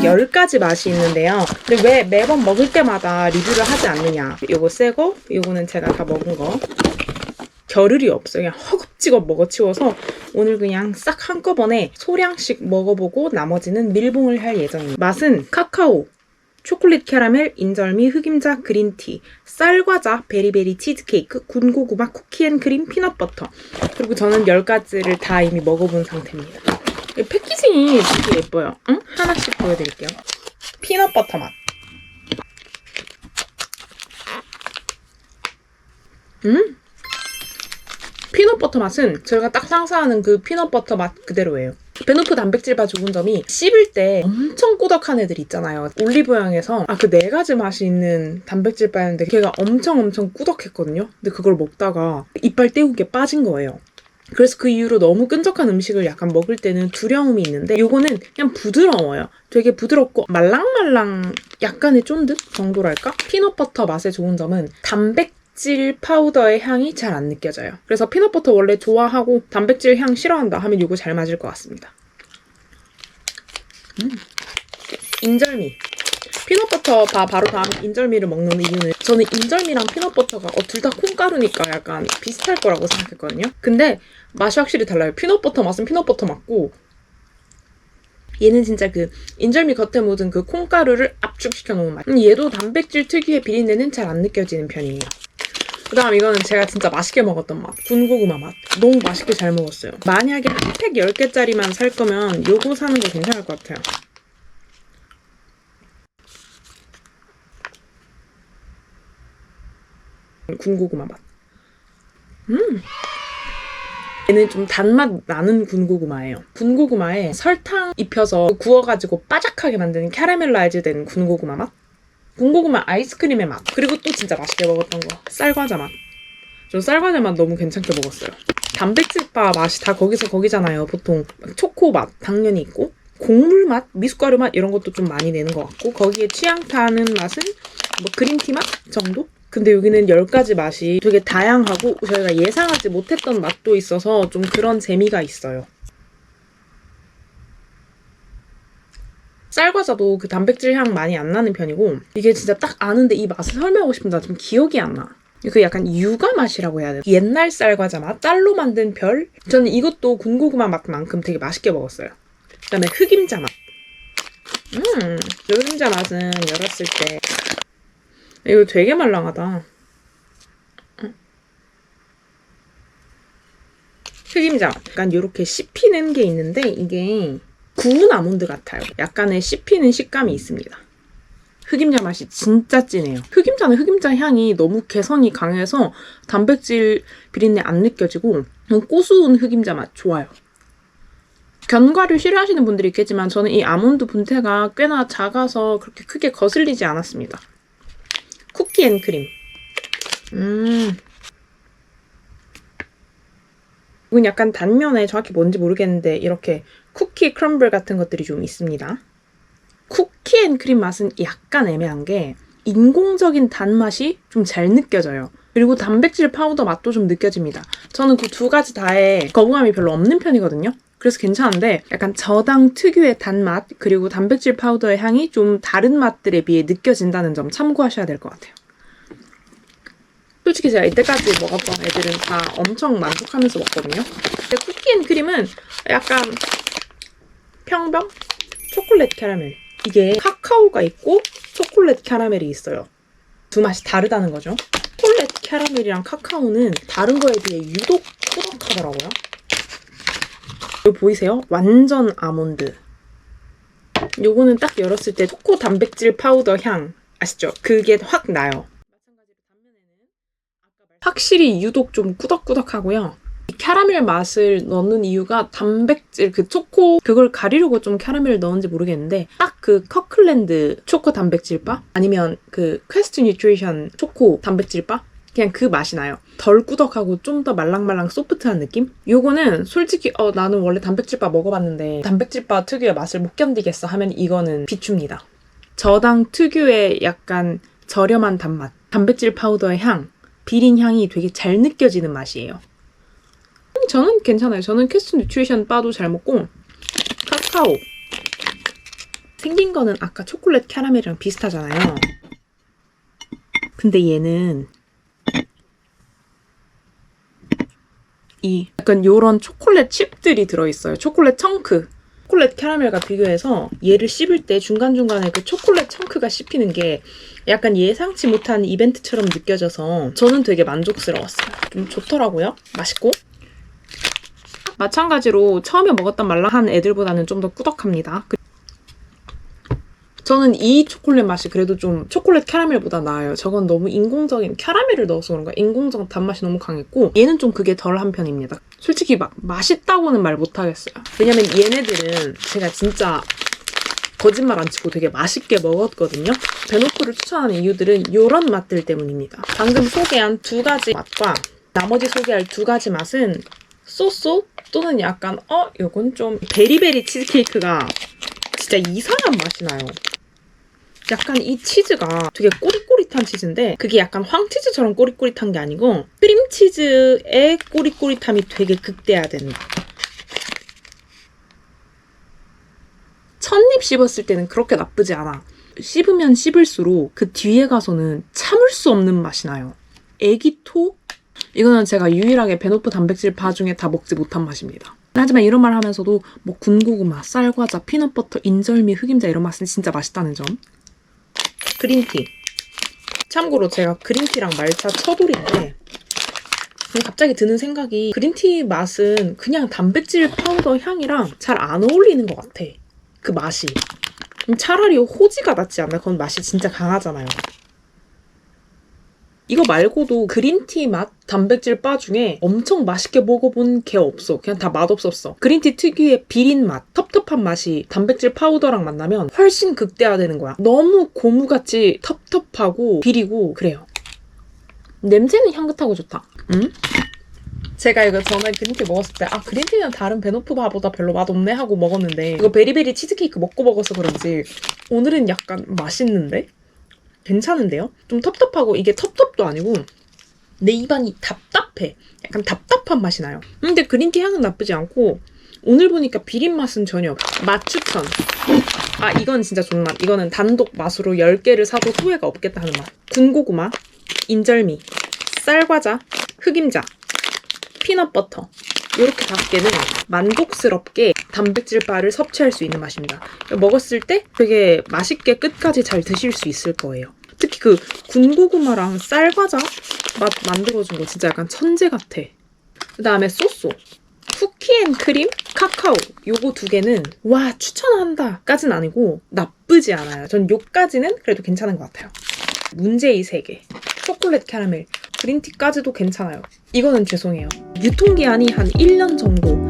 총 10가지 맛이 있는데요. 근데 왜 매번 먹을 때마다 리뷰를 하지 않느냐. 요거 새거, 요거는 제가 다 먹은 거. 겨를이 없어요. 그냥 허겁지겁 먹어치워서 오늘 그냥 싹 한꺼번에 소량씩 먹어보고 나머지는 밀봉을 할 예정입니다. 맛은 카카오, 초콜릿 캐러멜, 인절미, 흑임자, 그린티, 쌀과자, 베리베리 치즈케이크, 군고구마, 쿠키앤크림, 피넛버터. 그리고 저는 10가지를 다 이미 먹어본 상태입니다. 이 패키징이 되게 예뻐요. 응? 하나씩 보여드릴게요. 피넛버터 맛. 음? 피넛버터 맛은 저희가 딱 상상하는 그 피넛버터 맛 그대로예요. 베노프 단백질바 좋은 점이 씹을 때 엄청 꾸덕한 애들 있잖아요. 올리브영에서 아 그 네 가지 맛이 있는 단백질바였는데 걔가 엄청 엄청 꾸덕했거든요. 근데 그걸 먹다가 이빨 떼우게 빠진 거예요. 그래서 그 이후로 너무 끈적한 음식을 약간 먹을 때는 두려움이 있는데 요거는 그냥 부드러워요. 되게 부드럽고 말랑말랑 약간의 쫀득 정도랄까? 피넛버터 맛의 좋은 점은 단백질 파우더의 향이 잘 안 느껴져요. 그래서 피넛버터 원래 좋아하고 단백질 향 싫어한다 하면 요거 잘 맞을 것 같습니다. 음. 인절미. 피넛버터 바, 바로 다음 인절미를 먹는 이유는 저는 인절미랑 피넛버터가 어, 둘 다 콩가루니까 약간 비슷할 거라고 생각했거든요. 근데 맛이 확실히 달라요. 피넛버터 맛은 피넛버터 맞고 얘는 진짜 그 인절미 겉에 묻은 그 콩가루를 압축시켜 놓은 맛. 음, 얘도 단백질 특유의 비린내는 잘 안 느껴지는 편이에요. 그 다음 이거는 제가 진짜 맛있게 먹었던 맛. 군고구마 맛. 너무 맛있게 잘 먹었어요. 만약에 한 팩 10개짜리만 살 거면 요거 사는 거 괜찮을 것 같아요. 군고구마 맛. 음! 얘는 좀 단맛 나는 군고구마예요. 군고구마에 설탕 입혀서 구워가지고 바삭하게 만드는 캐러멜라이즈 된 군고구마 맛? 군고구마 아이스크림의 맛. 그리고 또 진짜 맛있게 먹었던 거. 쌀과자 맛. 저 쌀과자 맛 너무 괜찮게 먹었어요. 단백질바 맛이 다 거기서 거기잖아요. 보통 초코 맛 당연히 있고 곡물 맛, 미숫가루 맛 이런 것도 좀 많이 내는 것 같고 거기에 취향 타는 맛은 뭐 그린티 맛 정도? 근데 여기는 10가지 맛이 되게 다양하고 저희가 예상하지 못했던 맛도 있어서 좀 그런 재미가 있어요. 쌀과자도 그 단백질 향 많이 안 나는 편이고 이게 진짜 딱 아는데 이 맛을 설명하고 싶은데 나좀 기억이 안 나. 그 약간 육아 맛이라고 해야 돼. 옛날 쌀과자 맛, 쌀로 만든 별. 저는 이것도 군고구마 맛만큼 되게 맛있게 먹었어요. 그다음에 흑임자 맛. 음, 흑임자 맛은 열었을 때 이거 되게 말랑하다. 흑임자 약간 이렇게 씹히는 게 있는데 이게 구운 아몬드 같아요. 약간의 씹히는 식감이 있습니다. 흑임자 맛이 진짜 진해요. 흑임자는 흑임자 향이 너무 개선이 강해서 단백질 비린내 안 느껴지고 고수운 흑임자 맛 좋아요. 견과류 싫어하시는 분들이 있겠지만 저는 이 아몬드 분태가 꽤나 작아서 그렇게 크게 거슬리지 않았습니다. 쿠키 앤 크림. 음. 이건 약간 단면에 정확히 뭔지 모르겠는데 이렇게 쿠키 크럼블 같은 것들이 좀 있습니다. 쿠키 앤 크림 맛은 약간 애매한 게 인공적인 단맛이 좀 잘 느껴져요. 그리고 단백질 파우더 맛도 좀 느껴집니다. 저는 그 두 가지 다에 거부감이 별로 없는 편이거든요. 그래서 괜찮은데 약간 저당 특유의 단맛 그리고 단백질 파우더의 향이 좀 다른 맛들에 비해 느껴진다는 점 참고하셔야 될 것 같아요. 솔직히 제가 이때까지 먹었던 애들은 다 엄청 만족하면서 먹거든요. 근데 쿠키앤크림은 약간 평범 초콜릿 캐러멜. 이게 카카오가 있고 초콜릿 캐러멜이 있어요. 두 맛이 다르다는 거죠. 초콜릿 캐러멜이랑 카카오는 다른 거에 비해 유독 꾸덕하더라고요. 이거 보이세요? 완전 아몬드. 요거는 딱 열었을 때 초코 단백질 파우더 향 아시죠? 그게 확 나요. 확실히 유독 좀 꾸덕꾸덕하고요. 이 캐러멜 맛을 넣는 이유가 단백질 그 초코 그걸 가리려고 좀 캐러멜을 넣은지 모르겠는데 딱 그 커클랜드 초코 단백질 바 아니면 그 퀘스트 뉴트리션 초코 단백질 바 그냥 그 맛이 나요. 덜 꾸덕하고 좀 더 말랑말랑 소프트한 느낌? 요거는 솔직히 어 나는 원래 단백질바 먹어봤는데 단백질바 특유의 맛을 못 견디겠어 하면 이거는 비춥니다. 저당 특유의 약간 저렴한 단맛, 단백질 파우더의 향, 비린 향이 되게 잘 느껴지는 맛이에요. 음, 저는 괜찮아요. 저는 캐스트 뉴트리션 바도 잘 먹고 카카오 생긴 거는 아까 초콜릿 캐러멜이랑 비슷하잖아요. 근데 얘는 이 약간 요런 초콜릿 칩들이 들어있어요. 초콜릿 청크. 초콜릿 캐러멜과 비교해서 얘를 씹을 때 중간중간에 그 초콜릿 청크가 씹히는 게 약간 예상치 못한 이벤트처럼 느껴져서 저는 되게 만족스러웠어요. 좀 좋더라고요. 맛있고. 마찬가지로 처음에 먹었던 말랑한 애들보다는 좀 더 꾸덕합니다. 그- 저는 이 초콜릿 맛이 그래도 좀 초콜릿 캐러멜보다 나아요. 저건 너무 인공적인 캐러멜을 넣어서 그런가 인공적 단맛이 너무 강했고 얘는 좀 그게 덜한 편입니다. 솔직히 막 맛있다고는 말 못하겠어요. 왜냐면 얘네들은 제가 진짜 거짓말 안 치고 되게 맛있게 먹었거든요. 베노프를 추천하는 이유들은 이런 맛들 때문입니다. 방금 소개한 두 가지 맛과 나머지 소개할 두 가지 맛은 쏘쏘 또는 약간 어 요건 좀 베리베리 치즈케이크가 진짜 이상한 맛이 나요. 약간 이 치즈가 되게 꼬릿꼬릿한 치즈인데 그게 약간 황치즈처럼 꼬릿꼬릿한 게 아니고 크림치즈의 꼬릿꼬릿함이 되게 극대화된다. 첫입 씹었을 때는 그렇게 나쁘지 않아. 씹으면 씹을수록 그 뒤에 가서는 참을 수 없는 맛이 나요. 애기토? 이거는 제가 유일하게 베노프 단백질 바 중에 다 먹지 못한 맛입니다. 하지만 이런 말 하면서도 뭐 군고구마, 쌀과자, 피넛버터, 인절미, 흑임자 이런 맛은 진짜 맛있다는 점. 그린티. 참고로 제가 그린티랑 말차 처돌인데 갑자기 드는 생각이 그린티 맛은 그냥 단백질 파우더 향이랑 잘 안 어울리는 것 같아. 그 맛이. 차라리 호지가 낫지 않나? 그건 맛이 진짜 강하잖아요. 이거 말고도 그린티 맛 단백질 바 중에 엄청 맛있게 먹어본 게 없어. 그냥 다 맛없었어. 그린티 특유의 비린 맛, 텁텁한 맛이 단백질 파우더랑 만나면 훨씬 극대화되는 거야. 너무 고무같이 텁텁하고 비리고 그래요. 냄새는 향긋하고 좋다. 음? 제가 이거 전에 그린티 먹었을 때, 아, 그린티는 다른 베노프 바보다 별로 맛없네 하고 먹었는데, 이거 베리베리 치즈케이크 먹고 먹어서 그런지, 오늘은 약간 맛있는데? 괜찮은데요? 좀 텁텁하고, 이게 텁텁도 아니고, 내 입안이 답답해. 약간 답답한 맛이 나요. 근데 그린티 향은 나쁘지 않고, 오늘 보니까 비린 맛은 전혀 없어. 맛 추천. 아, 이건 진짜 좋은 맛. 이거는 단독 맛으로 10개를 사도 후회가 없겠다 하는 맛. 군고구마, 인절미, 쌀과자, 흑임자, 피넛버터 이렇게 다섯 개는 만족스럽게 단백질 바를 섭취할 수 있는 맛입니다. 먹었을 때 되게 맛있게 끝까지 잘 드실 수 있을 거예요. 특히 그 군고구마랑 쌀과자 맛 만들어준 거 진짜 약간 천재 같아. 그 다음에 소쏘. 쿠키 앤 크림, 카카오 요거 두 개는 와 추천한다 까진 아니고 나쁘지 않아요. 전 요까지는 그래도 괜찮은 것 같아요. 문제의 세 개. 초콜릿 캐러멜, 그린티까지도 괜찮아요. 이거는 죄송해요. 유통기한이 한 1년 정도